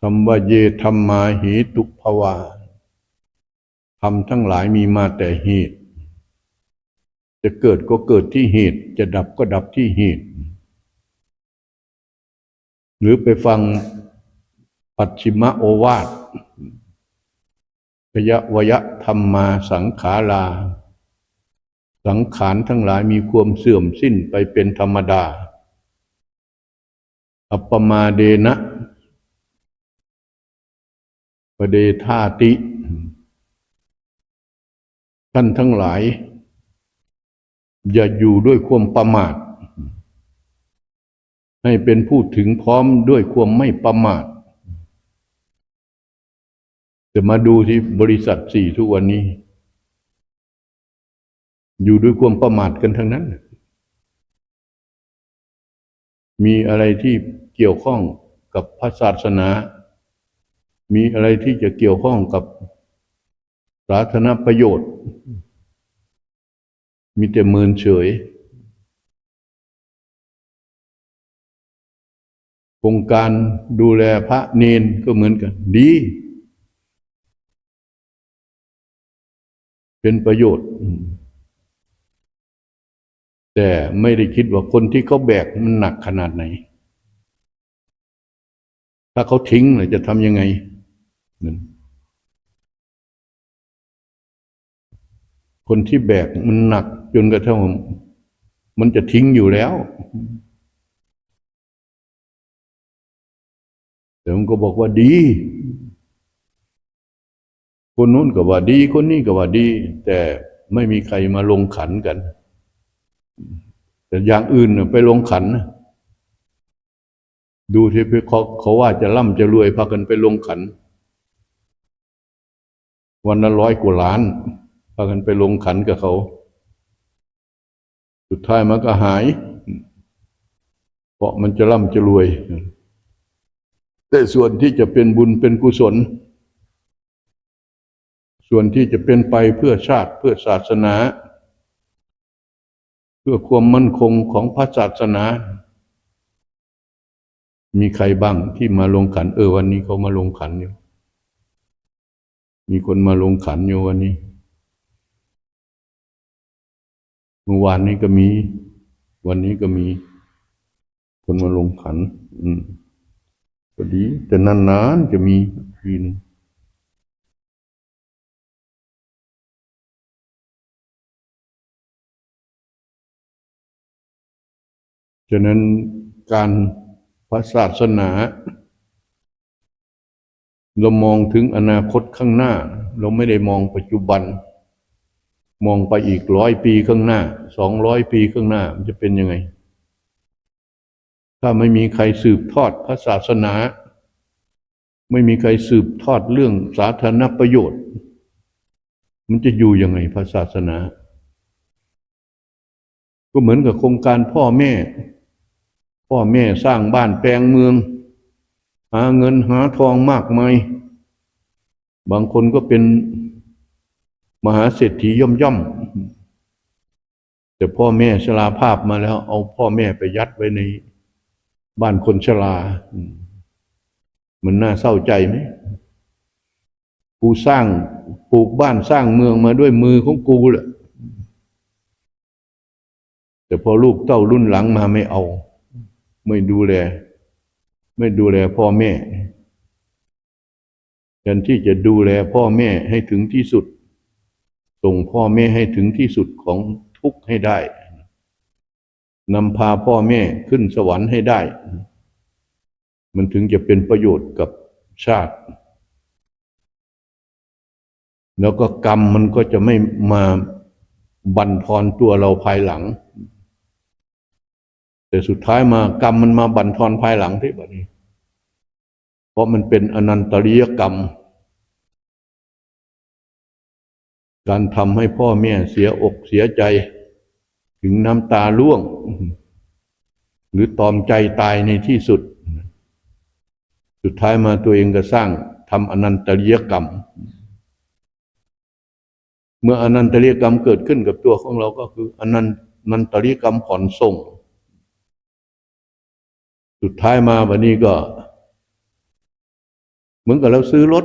ธรรมว่าเยธรรมาหิตุภวาธรรมทั้งหลายมีมาแต่เหตุ จะเกิดก็เกิดที่เหตุ จะดับก็ดับที่เหตุ หรือไปฟังปัจฉิมโอวาทพยะวยะธรรมาสังขาราสังขารทั้งหลายมีความเสื่อมสิ้นไปเป็นธรรมดา อัปปมาเดนะ ประเดธาติ ท่านทั้งหลาย อย่าอยู่ด้วยความประมาท ให้เป็นผู้ถึงพร้อมด้วยความไม่ประมาท จะมาดูที่บริษัทสี่ทุกวันนี้ อยู่ด้วยความประมาทกันทั้งนั้น มีอะไรที่เกี่ยวข้องกับพระศาสนา มีอะไรที่จะเกี่ยวข้องกับสาธารณประโยชน์ มีแต่เมินเฉยโครงการดูแลพระเนนก็เหมือนกัน ดี เป็นประโยชน์ แต่ไม่ได้คิดว่าคนที่เขาแบกมันหนักขนาดไหน ถ้าเขาทิ้งเลยจะทำยังไง คนที่แบกมันหนักจนกระทั่งมันจะทิ้งอยู่แล้ว แต่มันก็บอกว่าดี คนนู้นก็ว่าดี คนนี้ก็ว่าดี แต่ไม่มีใครมาลงขันกัน แต่อย่างอื่นน่ะไปลงขันนะดูที่เขาเขาว่าจะร่ำจะรวยพากันไปลงขัน วันละร้อยกว่าล้านพากันไปลงขันกับเขา สุดท้ายมันก็หาย เพราะมันจะร่ำจะรวย แต่ส่วนที่จะเป็นบุญเป็นกุศล ส่วนที่จะเป็นไปเพื่อชาติเพื่อศาสนา เพื่อความมั่นคงของพระศาสนา มีใครบ้างที่มาลงขัน เออวันนี้เขามาลงขันอยู่ มีคนมาลงขันอยู่วันนี้ เมื่อวานนี้ก็มี วันนี้ก็มี คนมาลงขัน อืมก็ดี แต่นานๆจะมีทีนึงฉะนั้นการพระศาสนา เรามองถึงอนาคตข้างหน้า เราไม่ได้มองปัจจุบัน มองไปอีกร้อยปีข้างหน้าสองร้อยปีข้างหน้ามันจะเป็นยังไง ถ้าไม่มีใครสืบทอดพระศาสนา ไม่มีใครสืบทอดเรื่องสาธารณประโยชน์ มันจะอยู่ยังไงพระศาสนา ก็เหมือนกับโครงการพ่อแม่ พ่อแม่สร้างบ้านแปลงเมือง หาเงินหาทองมากมาย บางคนก็เป็นมหาเศรษฐีย่อมย่อม แต่พ่อแม่ชราภาพมาแล้ว เอาพ่อแม่ไปยัดไว้ในบ้านคนชราอืมมันน่าเศร้าใจไหม กูสร้างปลูกบ้านสร้างเมืองมาด้วยมือของกูแหละแต่พอลูกเต้ารุ่นหลังมาไม่เอา ไม่ดูแล ไม่ดูแลพ่อแม่แทนที่จะดูแลพ่อแม่ให้ถึงที่สุด ส่งพ่อแม่ให้ถึงที่สุดของทุกข์ให้ได้นำพาพ่อแม่ขึ้นสวรรค์ให้ได้ มันถึงจะเป็นประโยชน์กับชาติ แล้วก็กรรมมันก็จะไม่มาบั่นทอนตัวเราภายหลัง แต่สุดท้ายมากรรมมันมาบั่นทอนภายหลังที่แบบนี้ เพราะมันเป็นอนันตริยกรรม การทำให้พ่อแม่เสียอกเสียใจ ถึงน้ำตาร่วง หรือตอมใจตายในที่สุด สุดท้ายมาตัวเองก็สร้างทำอนันตริยกรรม เมื่ออนันตริยกรรมเกิดขึ้นกับตัวของเราก็คืออนันตริยกรรมผ่อนส่ง สุดท้ายมาวันนี้ก็ เหมือนกับเราซื้อรถ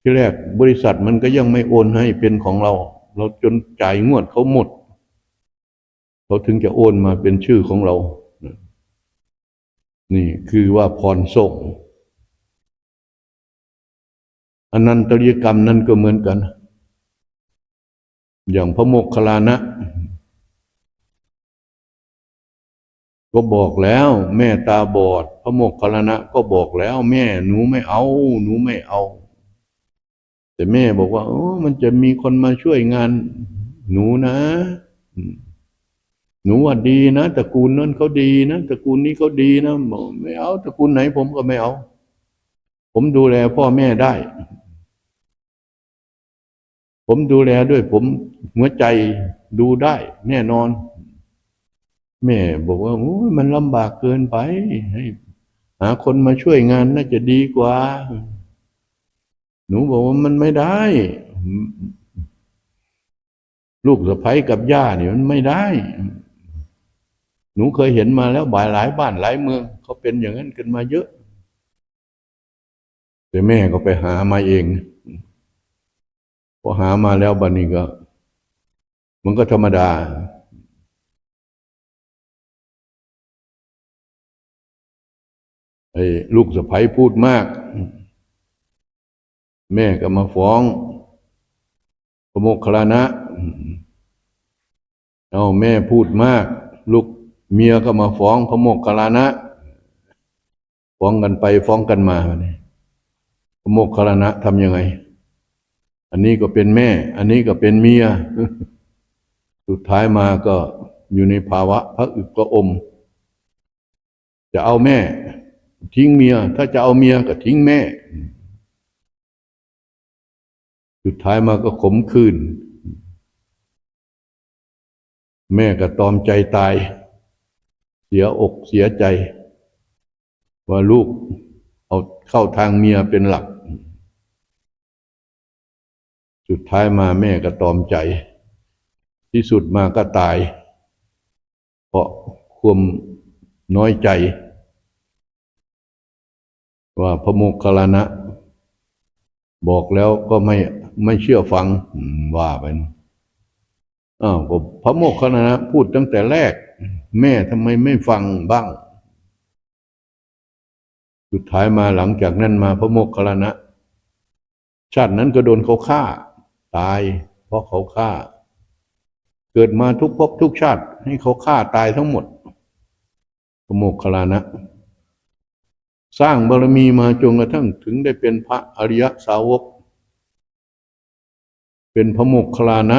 ที่แรกบริษัทมันก็ยังไม่โอนให้เป็นของเรา เราจนจ่ายงวดเขาหมด เขาถึงจะโอนมาเป็นชื่อของเรา นี่คือว่าพรส่งอนันตริยกรรมนั่นก็เหมือนกัน อย่างพระโมคคัลลานะ ก็บอกแล้ว แม่ตาบอด พระโมคคัลนะก็บอกแล้ว แม่หนูไม่เอา หนูไม่เอา แต่แม่บอกว่าโอ้มันจะมีคนมาช่วยงาน หนูนะ หนูว่าดีนะตระกูลนั้นเขาดีนะตระกูลนี้เขาดีนะบอกไม่เอาตระกูลไหนผมก็ไม่เอา ผมดูแลพ่อแม่ได้ ผมดูแลด้วยผมหัวใจดูได้ แน่นอน แม่บอกว่าโอ้ยมันลำบากเกินไปให้หาคนมาช่วยงานน่าจะดีกว่า หนูบอกว่ามันไม่ได้ ลูกสะใภ้กับย่าเนี่ยมันไม่ได้ หนูเคยเห็นมาแล้วบ่ายหลายบ้านหลายเมืองเขาเป็นอย่างนั้นกันมาเยอะ แต่แม่ก็ไปหามาเองพอหามาแล้วบัดนี้ก็ มันก็ธรรมดา ไอ้ลูกสะใภ้พูดมาก แม่ก็มาฟ้องพระโมคคัลลานะเอาแม่พูดมาก ลูกเมียก็มาฟ้องพระโมคคัลลานะฟ้องกันไปฟ้องกันมาเนี่ยพระโมคคัลลานะทำยังไง อันนี้ก็เป็นแม่ อันนี้ก็เป็นเมีย สุดท้ายมาก็อยู่ในภาวะพระอึกพระอม จะเอาแม่ ทิ้งเมีย ถ้าจะเอาเมียก็ทิ้งแม่ สุดท้ายมาก็ขมขื่นแม่ก็ตอมใจตาย เสียอกเสียใจ ว่าลูกเอาเข้าทางเมียเป็นหลัก สุดท้ายมาแม่ก็ตอมใจ ที่สุดมาก็ตาย เพราะความน้อยใจ ว่าพระโมคคัลลานะ บอกแล้วก็ไม่ไม่เชื่อฟังว่าไปนอ้าวก็พระโมคคัลลานะพูดตั้งแต่แรก แม่ทำไมไม่ฟังบ้าง สุดท้ายมาหลังจากนั้นมาพระโมคคัลลานะ ชาตินั้นก็โดนเขาฆ่า ตายเพราะเขาฆ่า เกิดมาทุกภพทุกชาติ ให้เขาฆ่าตายทั้งหมดพระโมคคัลลานะ สร้างบารมีมาจนกระทั่งถึงได้เป็นพระอริยสาวก เป็นพระโมคคัลานะ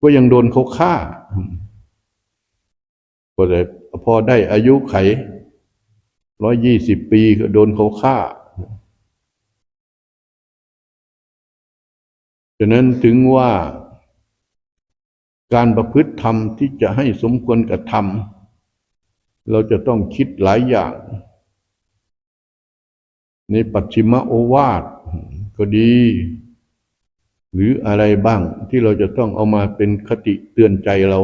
ก็ยังโดนเขาฆ่าพอได้พอได้อายุไขร้อยยี่สิบปีก็โดนเขาฆ่าฉะนั้นถึงว่าการประพฤติธรรมที่จะให้สมควรกับธรรม เราจะต้องคิดหลายอย่าง ในปัจฉิมโอวาทก็ดี หรืออะไรบ้างที่เราจะต้องเอามาเป็นคติเตือนใจเรา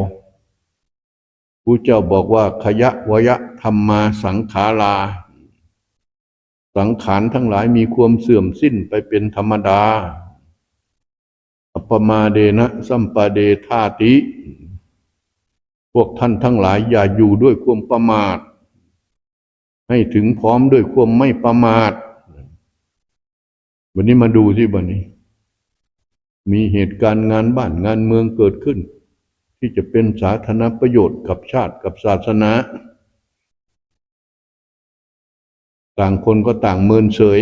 ผู้เจ้าบอกว่าขยะวยะธรรมมาสังขาราสังขารทั้งหลายมีความเสื่อมสิ้นไปเป็นธรรมดา อัปมาเดนะสัมปะเดธาติ พวกท่านทั้งหลายอย่าอยู่ด้วยความประมาท ให้ถึงพร้อมด้วยความไม่ประมาท วันนี้มาดูที่บันนี้ มีเหตุการณ์งานบ้านงานเมืองเกิดขึ้น ที่จะเป็นสาธารณประโยชน์กับชาติกับศาสนา ต่างคนก็ต่างเมินเฉย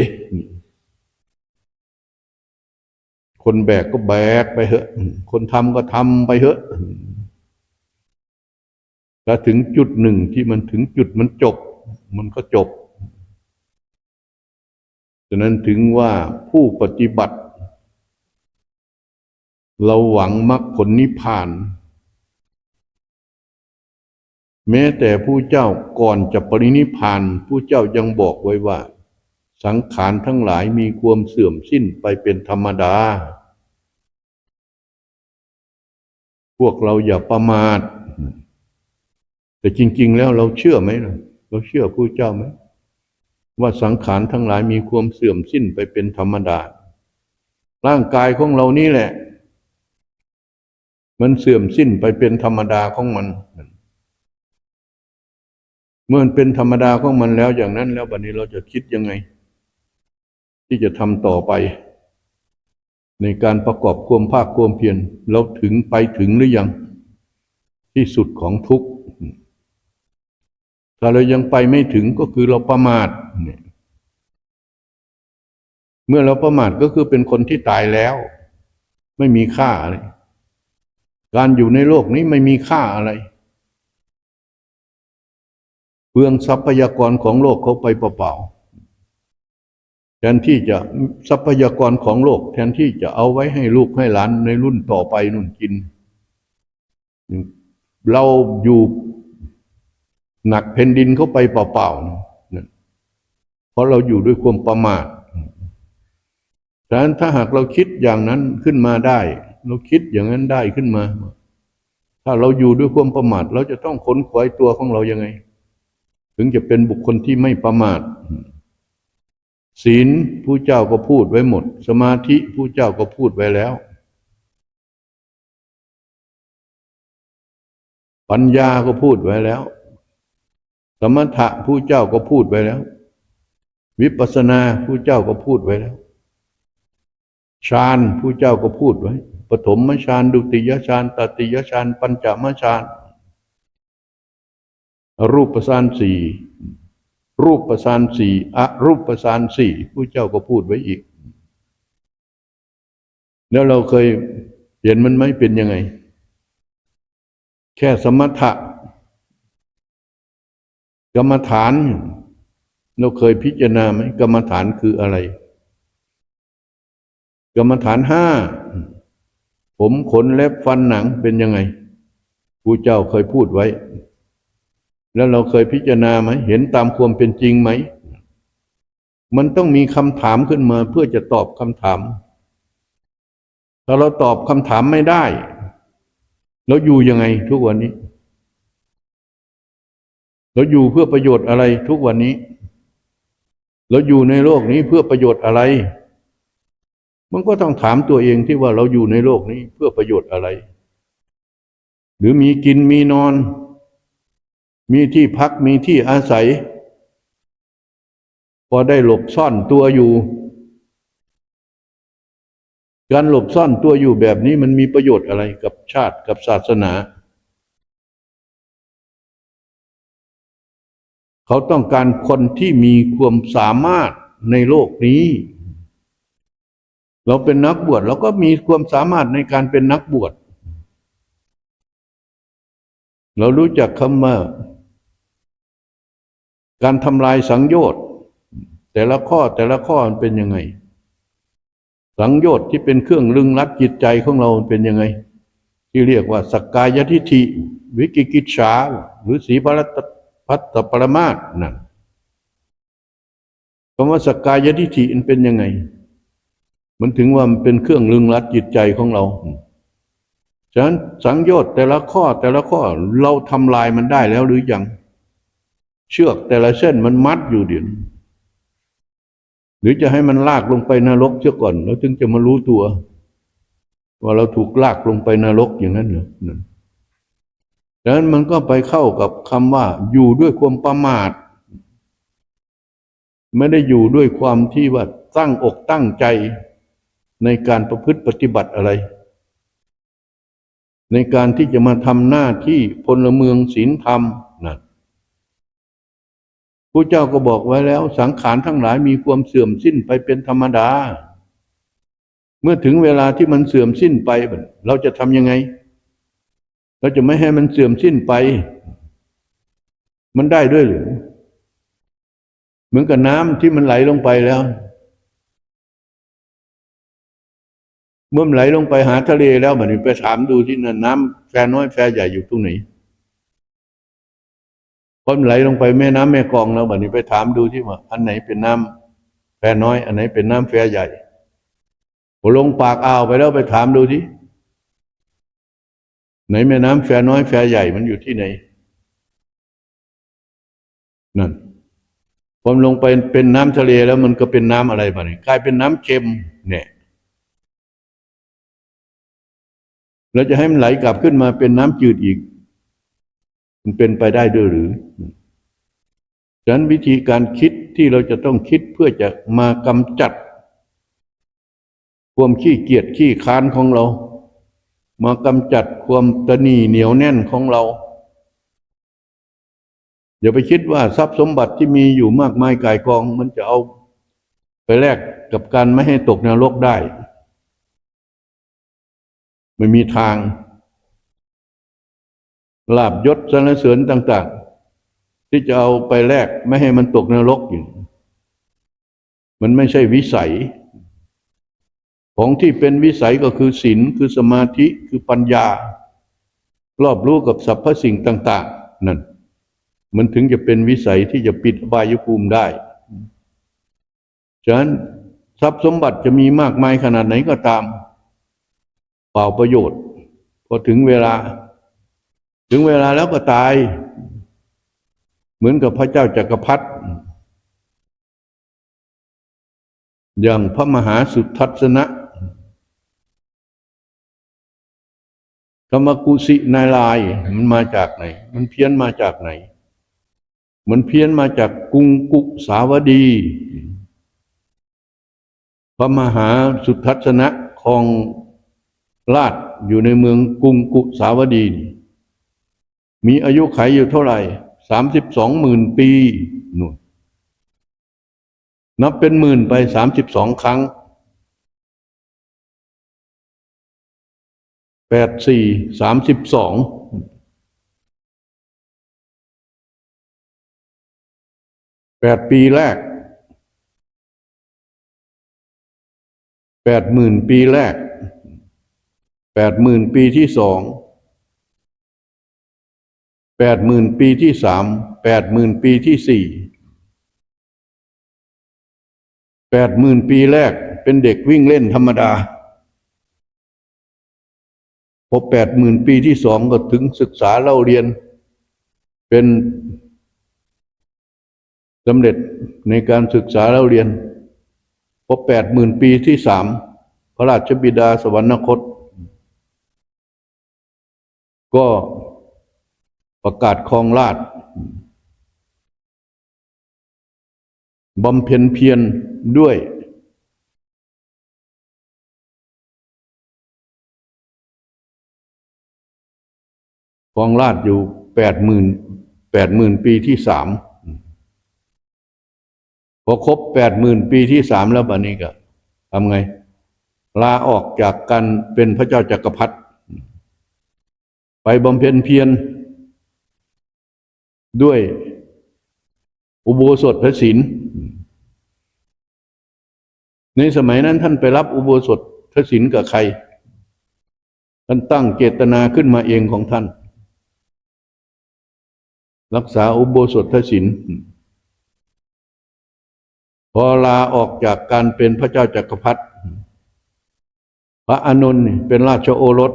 คนแบกก็แบกไปเถอะ คนทำก็ทำไปเถอะ ถ้าถึงจุดหนึ่งที่มันถึงจุดมันจบ มันก็จบ ฉะนั้นถึงว่าผู้ปฏิบัติ เราหวังมรรคผลนิพพาน แม้แต่ผู้เจ้าก่อนจะปรินิพพานผู้เจ้ายังบอกไว้ว่า สังขารทั้งหลายมีความเสื่อมสิ้นไปเป็นธรรมดา พวกเราอย่าประมาท แต่จริง ๆ แล้วเราเชื่อไหมล่ะเราเชื่อผู้เจ้าไหมว่าสังขารทั้งหลายมีความเสื่อมสิ้นไปเป็นธรรมดา ร่างกายของเรานี่แหละ มันเสื่อมสิ้นไปเป็นธรรมดาของมัน เมื่อมันเป็นธรรมดาของมันแล้วอย่างนั้นแล้วบัดนี้เราจะคิดยังไง ที่จะทำต่อไป ในการประกอบความภาคความเพียรเราถึงไปถึงหรือยัง ที่สุดของทุกข์ ถ้าเรายังไปไม่ถึงก็คือเราประมาทเนี่ยเมื่อเราประมาทก็คือเป็นคนที่ตายแล้ว ไม่มีค่าอะไรการอยู่ในโลกนี้ไม่มีค่าอะไรเปลืองทรัพยากรของโลกเขาไปเปล่าๆแทนที่จะทรัพยากรของโลก แทนที่จะเอาไว้ให้ลูกให้หลานในรุ่นต่อไปนุ่นกิน เราอยู่ หนักแผ่นดินเข้าไปเปล่าๆนะเพราะเราอยู่ด้วยความประมาทดังนั้นถ้าหากเราคิดอย่างนั้นขึ้นมาได้ เราคิดอย่างนั้นได้ขึ้นมา ถ้าเราอยู่ด้วยความประมาท เราจะต้องขนขวายตัวของเรายังไง ถึงจะเป็นบุคคลที่ไม่ประมาท ศีลผู้เจ้าก็พูดไว้หมด สมาธิผู้เจ้าก็พูดไว้แล้ว ปัญญาก็พูดไว้แล้ว สมถะผู้เจ้าก็พูดไว้แล้ว วิปัสสนาผู้เจ้าก็พูดไว้แล้วฌานผู้เจ้าก็พูดไว้ ปฐมฌานดุติยฌานตติยฌานปัญจมฌานรูปฌานสี่รูปฌานสี่อรูปฌานสี่ผู้เจ้าก็พูดไว้อีก แล้วเราเคยเห็นมันไหมเป็นยังไง แค่สมถะ กรรมฐาน เราเคยพิจารณาไหมกรรมฐานคืออะไร กรรมฐานห้าผมขนเล็บฟันหนังเป็นยังไงผู้เจ้าเคยพูดไว้ แล้วเราเคยพิจารณาไหมเห็นตามความเป็นจริงไหม มันต้องมีคำถามขึ้นมาเพื่อจะตอบคำถาม ถ้าเราตอบคำถามไม่ได้เราอยู่ยังไงทุกวันนี้ เราอยู่เพื่อประโยชน์อะไรทุกวันนี้ เราอยู่ในโลกนี้เพื่อประโยชน์อะไร มันก็ต้องถามตัวเองที่ว่าเราอยู่ในโลกนี้เพื่อประโยชน์อะไร หรือมีกินมีนอน มีที่พักมีที่อาศัย พอได้หลบซ่อนตัวอยู่การหลบซ่อนตัวอยู่แบบนี้มันมีประโยชน์อะไรกับชาติกับศาสนา เขาต้องการคนที่มีความสามารถในโลกนี้ เราเป็นนักบวชเราก็มีความสามารถในการเป็นนักบวช เรารู้จักคำว่าการทำลายสังโยชน์ แต่ละข้อแต่ละข้อมันเป็นยังไง สังโยชน์ที่เป็นเครื่องลึงลัดจิตใจของเราเป็นยังไง ที่เรียกว่า สักกายทิฏฐิวิกิกิจฉาหรือสีพรัต พัตตปรมาสนั่นคำว่าสกกายทิฏฐิมันเป็นยังไง มันถึงว่ามันเป็นเครื่องลึงลัดจิตใจของเรา ฉะนั้นสังโยชน์แต่ละข้อแต่ละข้อเราทำลายมันได้แล้วหรือยัง เชือกแต่ละเส้นมันมัดอยู่เดี๋ยวหรือจะให้มันลากลงไปนรกเสียก่อน แล้วถึงจะมารู้ตัว ว่าเราถูกลากลงไปนรกอย่างนั้นเหรอ ดังนั้นมันก็ไปเข้ากับคำว่า อยู่ด้วยความประมาท ไม่ได้อยู่ด้วยความที่ว่าตั้งอกตั้งใจในการประพฤติปฏิบัติอะไร ในการที่จะมาทำหน้าที่พลเมืองศีลธรรมนะพระเจ้าก็บอกไว้แล้ว สังขารทั้งหลายมีความเสื่อมสิ้นไปเป็นธรรมดา เมื่อถึงเวลาที่มันเสื่อมสิ้นไป เราจะทำยังไง เราจะไม่ให้มันเสื่อมสิ้นไป มันได้ด้วยหรือเหมือนกับน้ำที่มันไหลลงไปแล้ว เมื่อไหลลงไปหาทะเลแล้วมันไปถามดูที่นั่นน้ำแฟน้อยแฟใหญ่อยู่ตรงไหนพอมันไหลลงไปแม่น้ำแม่กองแล้วบัดนี้ไปถามดูที่ว่าอันไหนเป็นน้ำแฟน้อย อันไหนเป็นน้ำแฟใหญ่พอลงปากอ่าวไปแล้วไปถามดูที่ ไหนแม่น้ำแฟน้อยแฟใหญ่มันอยู่ที่ไหน นั่นพอมลงไปเป็นน้ำทะเลแล้วมันก็เป็นน้ำอะไรมาเนี่ยกลายเป็นน้ำเค็มเนี่ยแล้วจะให้มันไหลกลับขึ้นมาเป็นน้ำจืดอีก มันเป็นไปได้ด้วยหรือฉะนั้นวิธีการคิดที่เราจะต้องคิดเพื่อจะมากำจัด ความขี้เกียจขี้ค้านของเรา มากำจัดความตะหนีเหนียวแน่นของเรา อย่าไปคิดว่าทรัพย์สมบัติที่มีอยู่มากมายกายกอง มันจะเอาไปแลกกับการไม่ให้ตกนรกได้ ไม่มีทางลาบยศสรรเสริญต่าง ๆ ที่จะเอาไปแลกไม่ให้มันตกนรกอยู่ มันไม่ใช่วิสัย ของที่เป็นวิสัยก็คือศีลคือสมาธิคือปัญญา รอบรู้กับสรรพสิ่งต่าง ๆ นั่น มันถึงจะเป็นวิสัยที่จะปิดอบายภูมิได้ ฉะนั้นทรัพย์สมบัติจะมีมากมายขนาดไหนก็ตาม เปล่าประโยชน์ พอถึงเวลา ถึงเวลาแล้วก็ตาย เหมือนกับพระเจ้าจักรพรรดิอย่างพระมหาสุทัศนะ กรรมกุสินายลายมันมาจากไหน มันเพี้ยนมาจากไหน มันเพี้ยนมาจากกรุงกุสาวดี พระมหาสุทัศนะคองราชอยู่ในเมืองกรุงกุสาวดี มีอายุขัยอยู่เท่าไหร่สามสิบสองหมื่นปีนู่นนับเป็นหมื่นไปสามสิบสองครั้ง แปดสี่สามสิบสองแปดปีแรกแปดหมื่นปีแรกแปดหมื่นปีที่สองแปดหมื่นปีที่สามแปดหมื่นปีที่สี่แปดหมื่นปีแรกเป็นเด็กวิ่งเล่นธรรมดา พอแปดหมื่นปีที่สองก็ถึงศึกษาเล่าเรียน เป็นสำเร็จในการศึกษาเล่าเรียน พอแปดหมื่นปีที่สามพระราชบิดาสวรรคต ก็ประกาศครองราชบำเพ็ญเพียรด้วย องราชอยู่แปดหมื่นแปดหมื่นปีที่สามพอครบแปดหมื่นปีที่สามแล้วบัดนี้ก็ทำไง ลาออกจากการเป็นพระเจ้าจักรพรรดิไปบำเพ็ญเพียรด้วยอุโบสถพระศีลในสมัยนั้นท่านไปรับอุโบสถพระศีลกับใคร ท่านตั้งเจตนาขึ้นมาเองของท่าน รักษาอุโบสถศีลพอลาออกจากการเป็นพระเจ้าจักรพรรดิพระอานนท์เป็นราชโอรส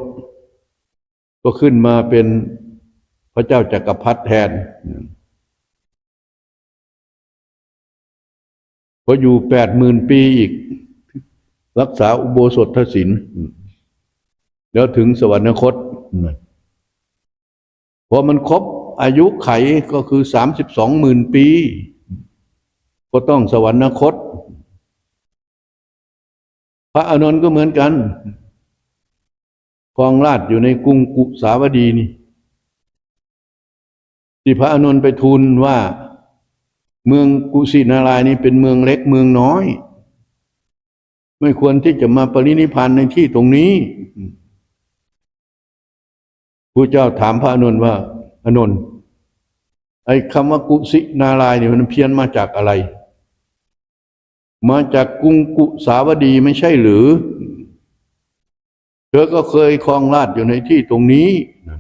ก็ขึ้นมาเป็นพระเจ้าจักรพรรดิแทนพออยู่แปดหมื่นปีอีก รักษาอุโบสถศีลแล้วถึงสวรรคตพอมันครบ อายุไขก็คือสามสิบสองหมื่นปี ก็ต้องสวรรคต พระอานนท์ก็เหมือนกันครองราชอยู่ในกรุงกุสาวดีนี่ ที่พระอานนท์ไปทูลว่า เมืองกุสินารายนี้เป็นเมืองเล็กเมืองน้อย ไม่ควรที่จะมาปรินิพานในที่ตรงนี้พระเจ้าถามพระอานนว่า อนนท์ไอ้คำว่ากุสินารายเนี่ยมันเพี้ยนมาจากอะไร มาจากกรุงกุสาวดีไม่ใช่หรือ เธอก็เคยครองราชอยู่ในที่ตรงนี้น